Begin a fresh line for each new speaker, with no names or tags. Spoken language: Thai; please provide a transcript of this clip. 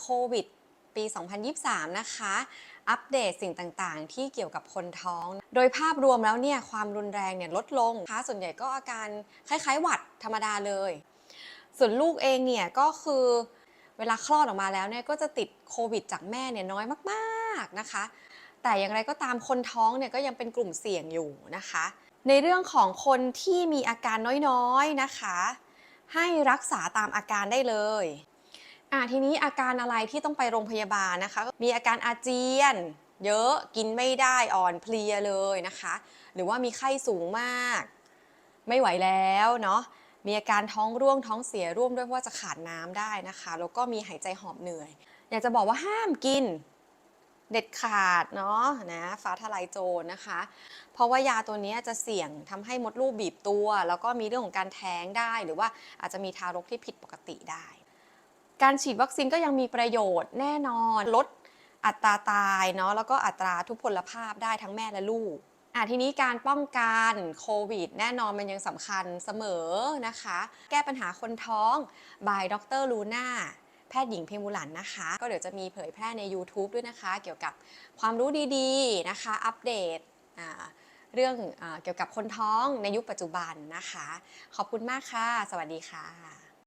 โควิดปี 2023 นะคะ อัปเดตสิ่งต่างๆ ที่เกี่ยวกับคนท้อง โดยภาพรวมแล้วเนี่ยความรุนแรงเนี่ยลดลงคะส่วนใหญ่ก็อาการคล้ายๆ หวัดธรรมดาเลย ส่วนลูกเองเนี่ยก็คือเวลาคลอดออกมาแล้วเนี่ยก็จะติดโควิดจากแม่เนี่ยน้อยมากๆนะคะ แต่อย่างไรก็ตามคนท้องเนี่ยก็ยังเป็นกลุ่มเสี่ยงอยู่นะคะ ในเรื่องของคนที่มีอาการน้อยๆนะคะ ให้รักษาตามอาการได้เลย อะทีนี้อาการอะไรที่ต้องไปโรงพยาบาลนะคะ มีอาการอาเจียน เยอะกินไม่ได้อ่อนเพลียเลยนะคะ หรือว่ามีไข้สูงมาก ไม่ไหวแล้วเนาะมีอาการท้องร่วงท้องเสียร่วมด้วยเพราะว่าจะขาดน้ำได้นะคะ แล้วก็มีหายใจหอบเหนื่อย อยากจะบอกว่าห้ามกินเด็ดขาดเนาะนะฟ้าทลายโจรนะคะ เพราะว่ายาตัวนี้จะเสี่ยงทำให้มดลูกบีบตัว แล้วก็มีเรื่องของการแท้งได้ หรือว่าอาจจะมีทารกที่ผิดปกติได้ การฉีดวัคซีนก็ยังมีประโยชน์แน่นอนลดอัตราตายเนาะแล้วก็อัตราทุพพลภาพได้ทั้งแม่และลูกอะทีนี้การป้องกันโควิด แน่นอนมันยังสำคัญเสมอนะคะ แก้ปัญหาคนท้องบายดรลูน่าแพทย์หญิงเพมุลันนะคะ ก็เดี๋ยวจะมีเผยแพร่ใน YouTube ด้วยนะคะ เกี่ยวกับความรู้ดีๆนะคะ อัปเดตเรื่องอเกี่ยวกับคนท้องในยุคปัจจุบันนะคะ ขอบคุณมากค่ะ สวัสดีค่ะ